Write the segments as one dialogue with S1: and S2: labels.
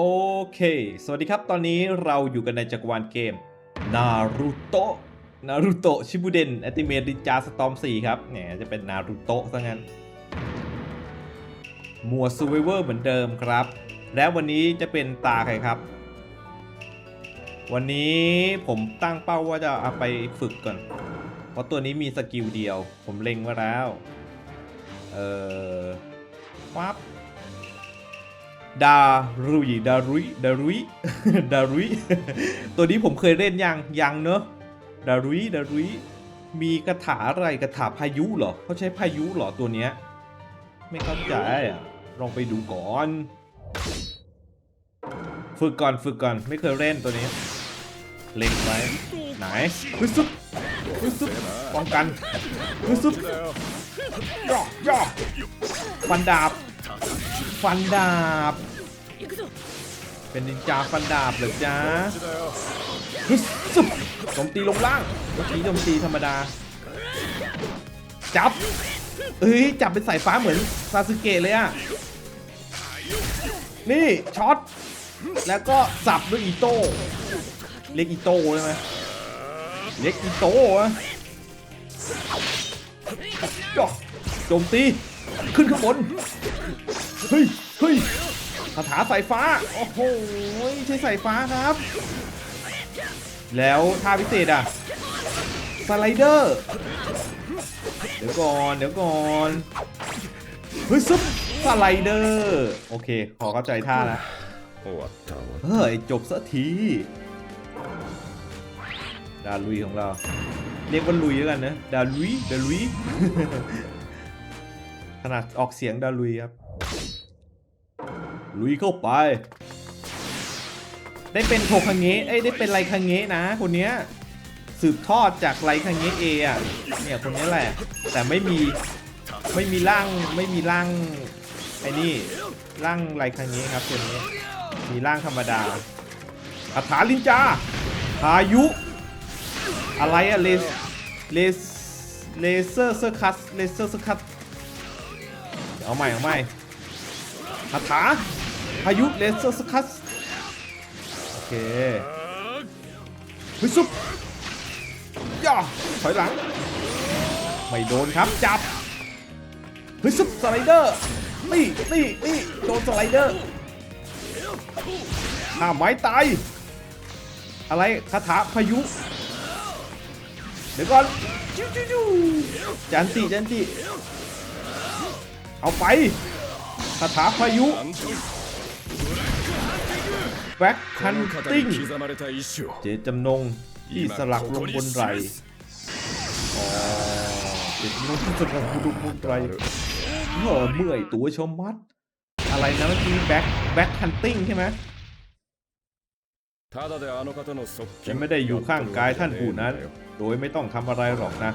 S1: โอเค สวัสดีครับ ตอนนี้เราอยู่กันในจักรวาลเกมนารูโตะนารูโตะชิบูเดนอติเมดิจาสตอม4ครับแหมจะเป็นนารูโตะซะงั้นหมวดซูเวเวอร์เหมือนเดิมครับ แล้ววันนี้จะเป็นตาใครครับ วันนี้ผมตั้งเป้าว่าจะเอาไปฝึกก่อน เพราะตัวนี้มีสกิลเดียว ผมเล็งไว้แล้ว เออวับ ดารุยดารุยดารุยดารุยตัวนี้ผมเคยเล่นยังยังเนอะดารุยดารุยมีคาถาอะไรคาถาพายุเหรอเขาใช้พายุเหรอตัวเนี้ยไม่เข้าใจอะลองไปดูก่อน ฝึกก่อนฝึกก่อนไม่เคยเล่นตัวนี้ เล็งไว้ไหนฮึซุบฮึซุบป้องกันฮึซุบย่อย่อฟันดาบ ฟันดาบ เป็นนินจาฟันดาบเหรอจ๊ะฮึซุบโจมตีลงล่างเมื่อกี้โจมตีธรรมดา จับ เอ้ย จับเป็นสายฟ้าเหมือนซาสึเกะเลยอะนี่ ช็อต แล้วก็สับด้วยอีโต้เรียกอีโต้ใช่ไหมเรียกอีโต้อะย่อโจมตี ขึ้นข้างบน ฮ้ยเฮ้ยคาถาสายฟ้า โอ้โหใช้สายฟ้าครับ แล้วท่าพิเศษอะ สไลเดอร์ เดี๋ยวก่อน เดี๋ยวก่อน เฮ้ยซุปสไลเดอร์ โอเค ขอเข้าใจท่า
S2: นะ
S1: เฮ้ย จบสักทีดาลุยของเรา เรียกว่าลุยแล้วกันนะ ดาลุย ดาลุย ขนาดออกเสียงดาลุยครับ ลุยเข้าไป ได้เป็นโทคังเงะเอ้ยได้เป็นไรคังเงะนะ คนเนี้ยสืบทอดจากไรคังเงะเออะเนี่ยคนนี้แหละ แต่ไม่มีไม่มีร่างไม่มีร่างไอ้นี่ร่างไรคังเงะครับคนนี้ มีร่างธรรมดาคาถาลินจาพายุ อะไรอะเลสเลสเลเซอร์เซอร์คัสเลเซอร์เซอร์คัสเอาใหม่เอาใหม่คาถา พายุเลเซอร์สคัสโอเคฮึซุปย่อถอยหลัง ไม่โดนครับจับฮึซุปสไลเดอร์นี่นี่นี่โดนสไลเดอร์หน้าไม้ตาย อะไรคาถาพายุ เดี๋ยวก่อนจันติจันติเอาไปคาถาพายุ แบ็คคันติ้งเจตจำนงที่สลักลงบนไรลเจตจำนงที่สลักลงบนไหลเห่อเมื่อยตัวชมมัด อะไรนะเมื่อกี้แบ็คแบ็คคันติ้งใช่ไหมฉันไม่ได้อยู่ข้างกายท่านผู้นั้น โดยไม่ต้องทำอะไรหรอกนะ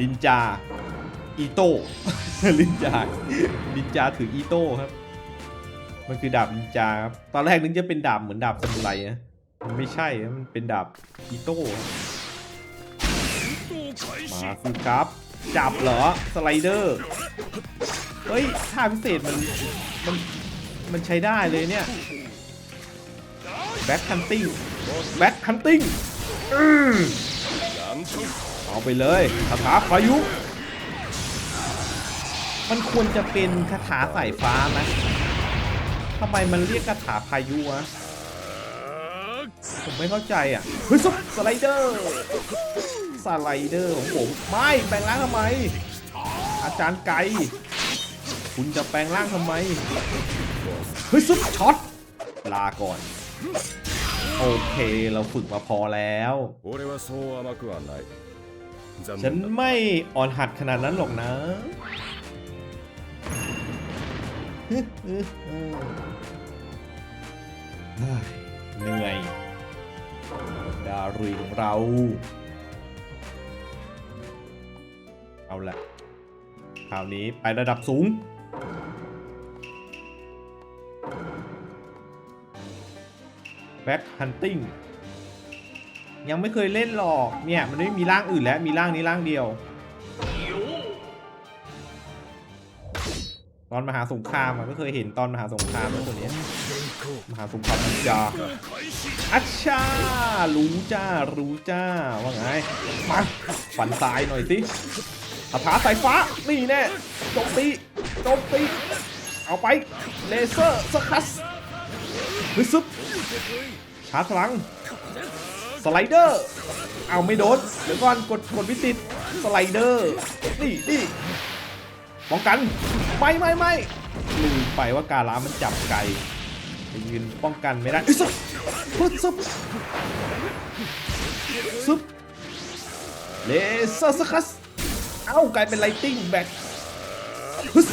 S1: ลินจา อีโต้ลินจา ลินจาถืออีโต้ครับ มันคือดาบนินจาตอนแรกนึกจะเป็นดาบเหมือนดาบสมุไรนะมันไม่ใช่ มันเป็นดาบอิโต้ มาฟูครับ จับเหรอ สไลเดอร์ เฮ้ยท่าพิเศษมัน มัน มันใช้ได้เลยเนี่ย แบ็คคันติ้ง แบ็คคันติ้งเอาไปเลยคาถาพายุ มันควรจะเป็นคาถาสายฟ้าไหม ทำไมมันเรียกกระถาพายุวะผมไม่เข้าใจอะ เฮ้ยสไลเดอร์ สไลเดอร์ของผม ไม่แปลงร่างทำไม อาจารย์ไกคุณจะแปลงร่างทำไม เฮ้ยซุปช็อต ลาก่อน โอเคเราฝึกมาพอแล้ว ฉันไม่อ่อนหัดขนาดนั้นหรอกนะ เหนื่อย ดารุยของเรา เอาละคราวนี้ไประดับสูง แบ็คฮันติงยังไม่เคยเล่นหรอก เนี่ย มันไม่มีร่างอื่นแล้ว มีร่างนี้ร่างเดียวตอนมหาสงครามอะก็เคยเห็นตอนมหาสงครามแล้วตัวนี้ มหาสงครามนิจาอัชชา รู้จ้า รู้จ้า ว่าไง มาฝันซ้ายหน่อยสิคาถาสายฟ้า นี่แน่โจมตีโจมตี เอาไป เลเซอร์สคัสฮึซึบชาร์จพลัง สไลเดอร์ เอาไม่โดน เดี๋ยวก่อน กด กดวิสิตสไลเดอร์ นี่นี่ป้องกัน ไม่ไม่ไม่ลืมไปว่าการ้ามันจับไกล ยืนป้องกันไม่ได้อึ๊บปึ๊บซึบซึบเลเซอร์สคัสเอ้ากลายเป็นไลติ้งแบ็คซึบ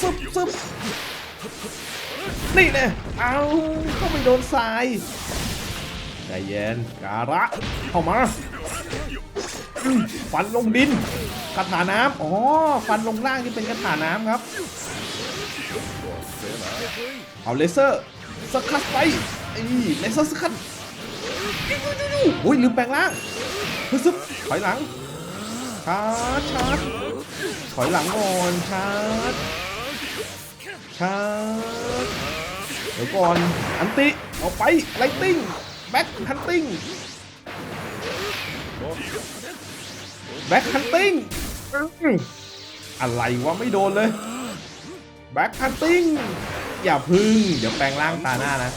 S1: ซึบซึบนี่แน่เอาก็ไม่โดนทรายใจเย็นการะเข้ามาฟันลงดินคาถาน้ำอ๋อฟันลงล่างนี่เป็นคาถาน้ำครับ เอาเลเซอร์ สกัดไปไอ้เลเซอร์สกัดโอ้ยลืมแปลงร่างฮึซึบถอยหลังชาร์จชาร์จถอยหลังก่อนชาร์จชาร์จเดี๋ยวก่อนอันติเอาไปไลติ้งแบ็คฮันติ้งแบ็คฮันติ้งอะไรวะไม่โดนเลยแบ็คฮันติ้ง อย่าพึ่ง เดี๋ยวแปลงร่างตาหน้านะ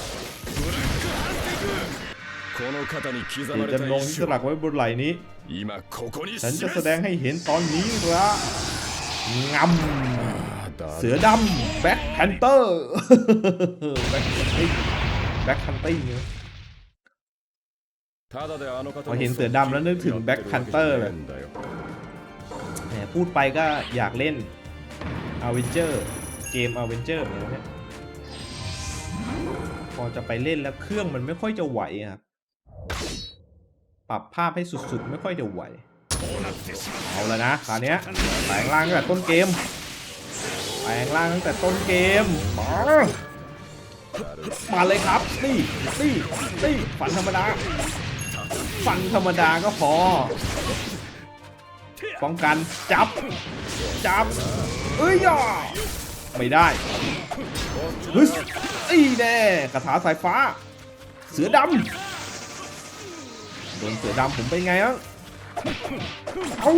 S1: ถื
S2: อ
S1: จะนงที่สลักไว้บนไหล่นี้ ฉันจะแสดงให้เห็นตอนนี้ละงำเสือดำแบ็คแพนเตอร์แบ็คแพนตี้แบ็
S2: คแพนตี้เนี่
S1: พอเห็นเสือดำแล้วนึกถึงแบ็คแพนเตอร์เลยแหมพูดไปก็อยากเล่นอเวนเจอร์เกมอเวนเจอร์เหมือนกัน พอจะไปเล่นแล้วเครื่องมันไม่ค่อยจะไหวครับ ปรับภาพให้สุดๆ ไม่ค่อยจะไหว เอาแล้วนะคราวเนี้ยแปลงร่างตั้งแต่ต้นเกม แปลงร่างตั้งแต่ต้นเกม มามาเลยครับนี่นี่นี่ฝันธรรมดา ฟันธรรมดาก็พอ ป้องกันจับ จับ เอ้ยย่า ไม่ได้ฮึสอีแน่คาถาสายฟ้า เสือดำโดนเสือดำผมไปนไงอะเอา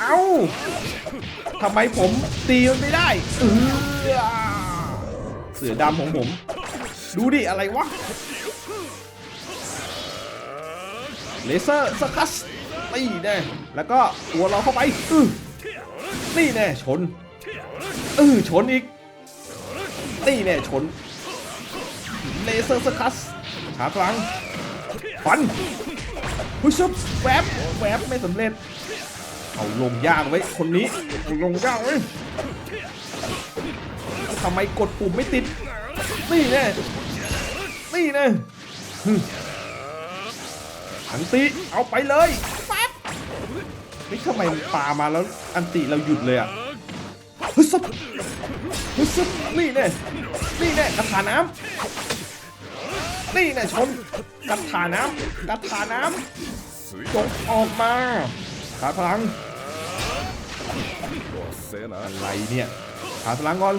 S1: เอาทำไมผมตีมันไม่ได้เออเสือดำของผม ดูดิ อะไรวะ เลเซอร์สกัสนี่แน่แล้วก็ตัวเราเข้าไปอือนี่แน่ชนเออชนอีก นี่แน่ชนเลเซอร์สกัสชาร์จพลังฟันพุชบแวบแวบไม่สำเร็จ เอาลงยากไว้คนนี้ลงยากไว้ทำไมกดปุ่มไม่ติด นี่แน่นี่แน่อันติเอาไปเลยแป๊บนี่ทำไมปามาแล้วอันติเราหยุดเลยอะฮึซึบ ฮึซึบนี่แน่นี่แน่กระถาน้ำนี่แน่ชนกระถาน้ำกระถาน้ำจงออกมาขาพลังอะไรเนี่ยขาพลังก่อน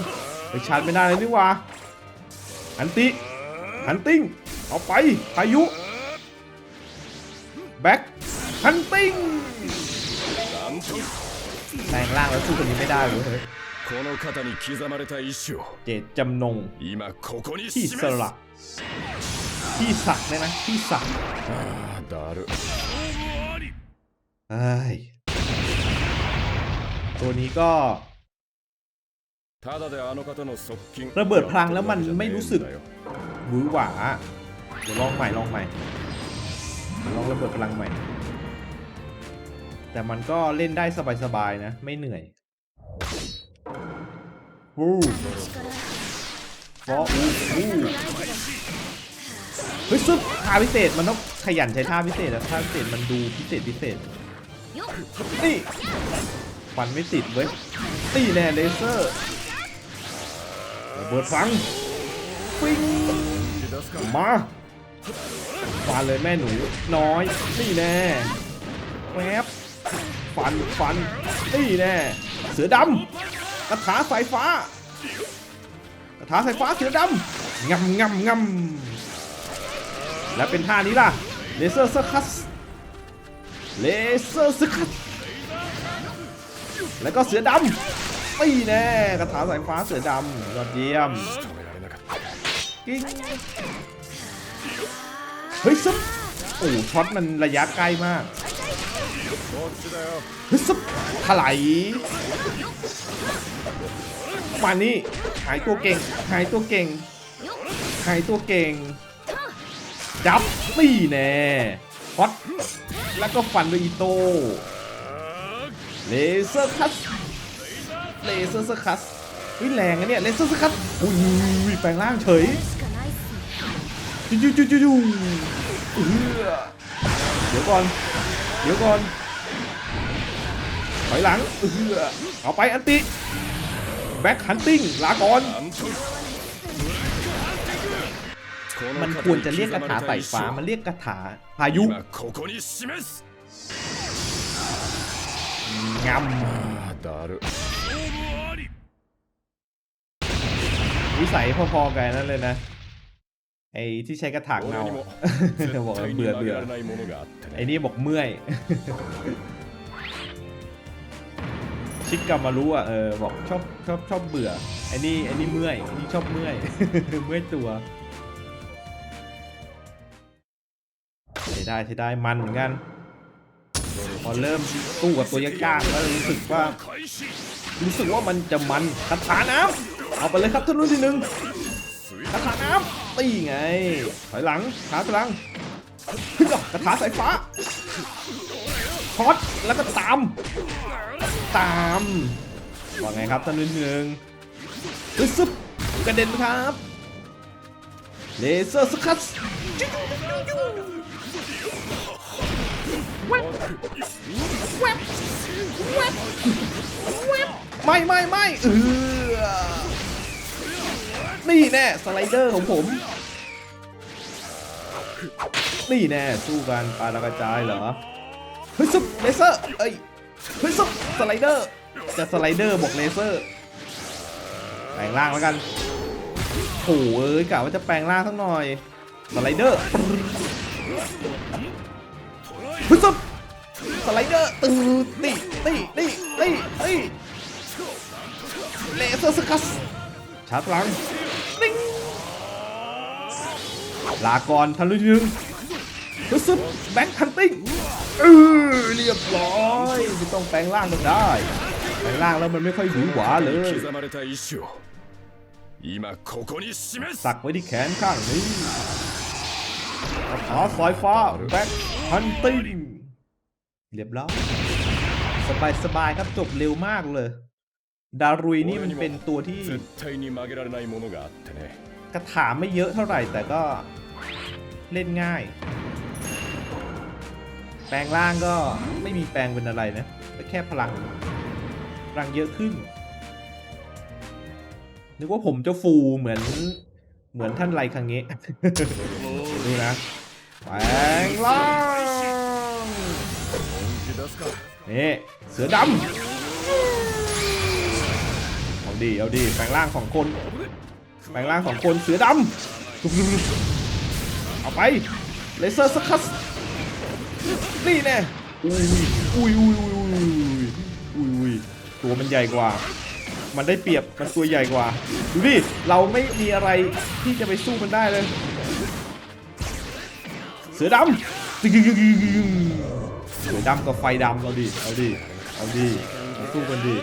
S1: ไปชาร์จไม่ได้เลยนี่ว่าอันติฮันติ้งเอาไปพายุแบ็คฮันติ้งแปลงร่างแล้วสู้คนนี้ไม่ได้เลย
S2: この肩に刻まれた一生
S1: เจตจำนง
S2: 今ここに
S1: ที่
S2: 示
S1: ส
S2: す
S1: ละที่สักได้ไหมที่สัก
S2: あーだる
S1: เอ้ยตัวนี้ก็
S2: ただであの方の側近
S1: ระเบิดพลังแล้วมันไม่รู้สึก
S2: やってるわけじゃね
S1: หวือหวาเดี๋ยวลองใหม่ลองใหม่เดี๋ยวลองระเบิดพลังใหม่ แต่มันก็เล่นได้สบายๆนะ ไม่เหนื่อย ฟออู้อู้เฮ้ยซึ่งท่าพิเศษมันต้องขยันใช้ท่าพิเศษนะท่าพิเศษมันดูพิเศษพิเศษนี่ฟันไม่ติดเว้ยตีแน่เลเซอร์เบิดฟังปิ้งมาฟันเลยแม่หนูน้อยนี่แน่แวบฟันฟันนี่แน่เสือดำ กระถาสายฟ้ากระถาสายฟ้าเสีอดำงำงำงำและเป็นท่านี้ล่ะเลเซอร์เซอร์คัสเลเซอร์เซอร์คัสแล้วก็เสือดำไม่แน่กระถาสายฟ้าเสือดำยอดเยี่ยมกิ๊กเฮ้ยซุปโอ้ช็อตมันระยะไกลมาก เฮ้ยสับถลายมานี่หายตัวเก่ง หายตัวเก่ง หายตัวเก่ง จับปี่แน่ฮอตแล้วก็ฟันด้วยอีโต้เลเซอร์คัสเลเซอร์คัสวิ่งแรงนะเนี่ยเลเซอร์คัสอุ้ยแปลงร่างเฉยจู่จู่จู่จู่เดี๋ยวก่อน เดี๋ยวก่อน ถอยหลังเออเอาไปอันติแบ็คฮันติงลาก่อนมันควรจะเรียกกระถาไต่ฟ้ามันเรียกกระถาพายุงำวิสัยพอๆกันนั่นเลยนะ ไอ้ที่ใช้กระถางเงาบอกเบื่อเบื่อไอ้นี่บอกเมื่อย ชิคกามารู้อะเออบอกชอบชอบชอบเบื่อไอ้นี่ไอ้นี่เมื่อยไอ้นี่ชอบเมื่อย เมื่อยตัวใช้ได้ใช้ได้มันเหมือนกัน พอเริ่มสู้กับตัวยากๆแล้วรู้สึกว่า รู้สึกว่ามันจะมันคาถาน้ำเอาไปเลยครับท่านรุ่นที่หนึ่งคาถาน้ำตีไงถอยหลังขาพลังขึ้นกับกระถาสายฟ้าช็อตแล้วก็ตาม ตามว่าไงครับท่านรุ่นที่หนึ่งซึบซึบกระเด็นครับเลเซอร์สคัตไม่ไม่ไม่เออนี่แน่สไลเดอร์ของผมนี่แน่สู้กันปาระกระจายเหรอเฮ้ยซุปเลเซอร์เอ้ย เฮ้ยซุสไลเดอร์ จะสไลเดอร์บอกเลเซอร์ แปลงร่างแล้วกันโอ้เอ้ยกะว่าจะแปลงร่างสักหน่อย สไลเดอร์เฮ้ยซุสไลเดอร์ตื่นนี่นี่นี่นี่นี่เลเซอร์สกัสชาร์จพลังนิ่งลาก่อนทันรุ่นหนึ่ง ฮึซึบแบงค์ฮันติ้งเออเรียบร้อยไม่ต้องแปลงร่างก็ได้แปลงร่างแล้วมันไม่ค่อยหวือหวาเลยสักไว้ที่แขนข้างนี้ขาสายฟ้าแบงค์ฮันติ้งเรียบร้อยสบายสบายครับจบเร็วมากเลย ดารุยนี่มันเป็นตัวที่กระถาไม่เยอะเท่าไหร่แต่ก็เล่นง่าย แปลงร่างก็ไม่มีแปลงเป็นอะไรนะแแค่พลังพลังเยอะขึ้น นึกว่าผมจะฟูเหมือนเหมือนท่านไรครั้งนี้ ดูนะ แปลงร่างนี่เสือดำเอาดีเอาดีแปลงร่างของคน แปลงร่างของคนเสือดำเอาไปเลเซอร์สคัส นี่แน่อุ้ยอุ้ยอุ้ยอุ้ยอุ้ยอุ้ยตัวมันใหญ่กว่า มันได้เปรียบมันตัวใหญ่กว่าดูดิเราไม่มีอะไรที่จะไปสู้มันได้เลย เสือดำเสือดำกับไฟดำเอาดิเอาดิเอาดิมาสู้กันดิ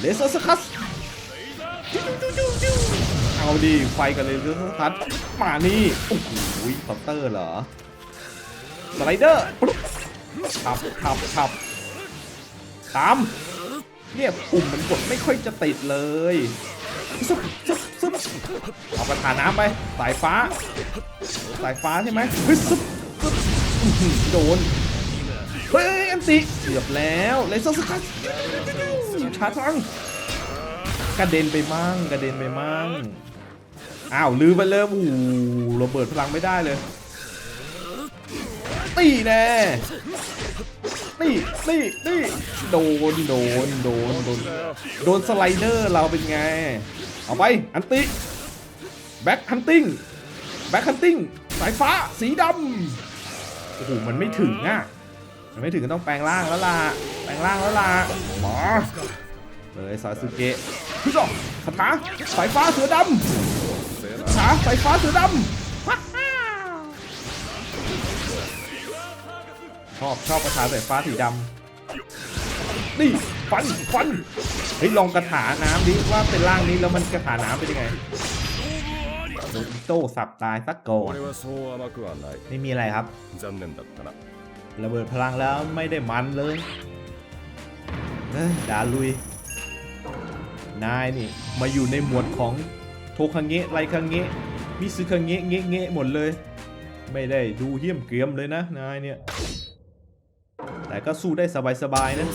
S1: เลเซอร์สคัสเอาดิไฟกันเลยเรื่องทัดมานี่โอ้โหคาน์เตอร์เหรอ สไลเดอร์ขับขับขับตามเนี่ยปุ่มมันกดไม่ค่อยจะติดเลยซึบซึบซึบเอากระถาน้ำไป สายฟ้า สายฟ้าใช่ไหมซึบซึบโดน เฮ้ยเอ็มซีเกือบแล้วเลเซอร์สกัดช้าจังกระเด็นไปมั่งกระเด็นไปมั่งอ้าวลืมไปเลยโอ้โหระเบิดพลังไม่ได้เลย ตีแน่ตีตีตีโดนโดนโดนโดนโดนสไลเดอร์เราเป็นไง เอาไปอันติแบ็คฮันติงแบ็คฮันติงสายฟ้าสีดำโอ้โหมันไม่ถึงอะมันไม่ถึงก็ต้องแปลงร่างแล้วล่ะแปลงร่างแล้วล่ะหมอเลยซาสึเกะพี่ดอกคาถาสายฟ้าเสือดำคาถาสายฟ้าเสือดำ ชอบชอบกระถาสายฟ้าสีดำนี่ฟันฟันเฮ้ยลองกระถาน้ำดิว่าเป็นร่างนี้แล้วมันกระถาน้ำเป็นยังไงโดนโต้สับตายสักก่อนไม่มีอะไรครับระเบิดพลังแล้วไม่ได้มันเลยดาลุย นายนี่ มาอยู่ในหมวดของโทคังเงะไรคังเงะมิซึคังเงะเงะเงะหมดเลย ไม่ได้ดูเหี้ยมเกรียมเลยนะนายเนี่ย แต่ก็สู้ได้สบายๆนะ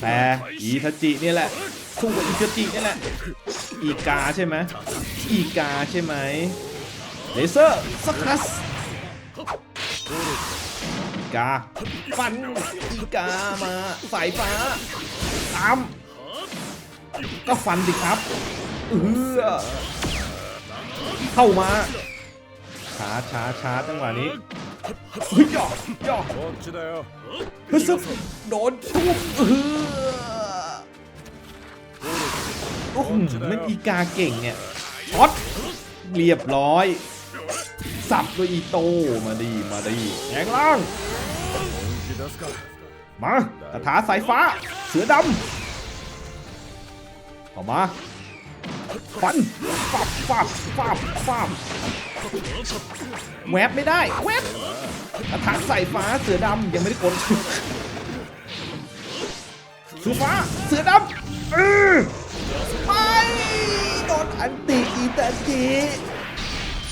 S1: แต่อีทจิเนี่ยแหละสู้กับอีทจิเนี่ยแหละอีกาใช่ไหมอีกาใช่ไหมเลเซอร์สคัสอีกาฟันอีกามาสายฟ้าตามก็ฟันสิครับเออเข้ามาช้าช้าช้าจังหวะนี้ เฮ้ยย่อย่อ
S2: こっちだよ
S1: ฮึซึบโดนทุบเออโอ้โหมันอีกาเก่งเนี่ยช็อตเรียบร้อย สับด้วยอีโต้มาดี มาดีแข็งล่าง
S2: 本気出すか
S1: มาคาถาสายฟ้า เสือดำออกมา ฟันฟับฟับฟับฟับ แวบไม่ได้แวบคาถาสายฟ้าเสือดำยังไม่ได้กดสือฟ้าเสือดำเออไม่โดนอันติอีตาจิ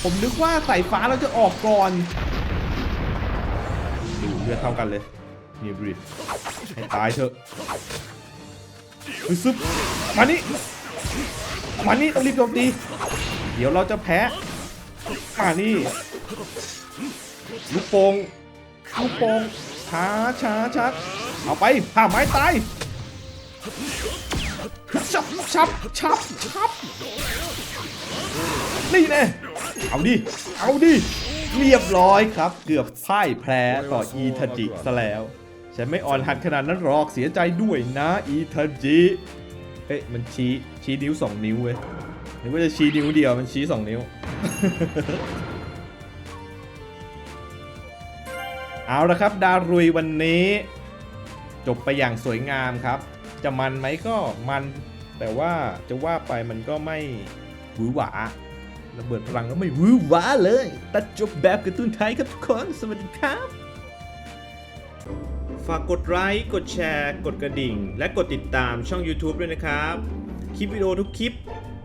S1: ผมนึกว่าสายฟ้าเราจะออกก่อนดูเลือดเท่ากันเลยนี่บริดให้ตายเถอะซึบมานี่มานี่ต้องรีบโจมตีเดี๋ยวเราจะแพ้ มานี่ลูกโป่งลูกโป่งช้าช้าช้าเอาไปผ่าไม้ตายชับชับชับชับนี่แน่เอาดิ เอาดิ เรียบร้อยครับ เกือบพ่ายแพ้ต่ออีทาจิซะแล้ว ฉันไม่อ่อนหัดขนาดนั้นหรอกเสียใจด้วยนะอีทาจิเฮ้ยมันชี้ ชี้นิ้วสองนิ้วเว้ย นึกว่าจะชี้นิ้วเดียวมันชี้สองนิ้ว เอาละครับ ดารุยวันนี้ จบไปอย่างสวยงามครับ จะมันไหมก็มัน แต่ว่าจะว่าไปมันก็ไม่หวือหวาระเบิดพลังก็ไม่หวือหวาเลย ตัดจบแบบกร์ตูนไทยครับทุกคน สวัสดีครับ ฝากกดไลค์ กดแชร์ กดกระดิ่ง และกดติดตามช่อง YouTube ด้วยนะครับ คลิปวิดีโอทุกคลิป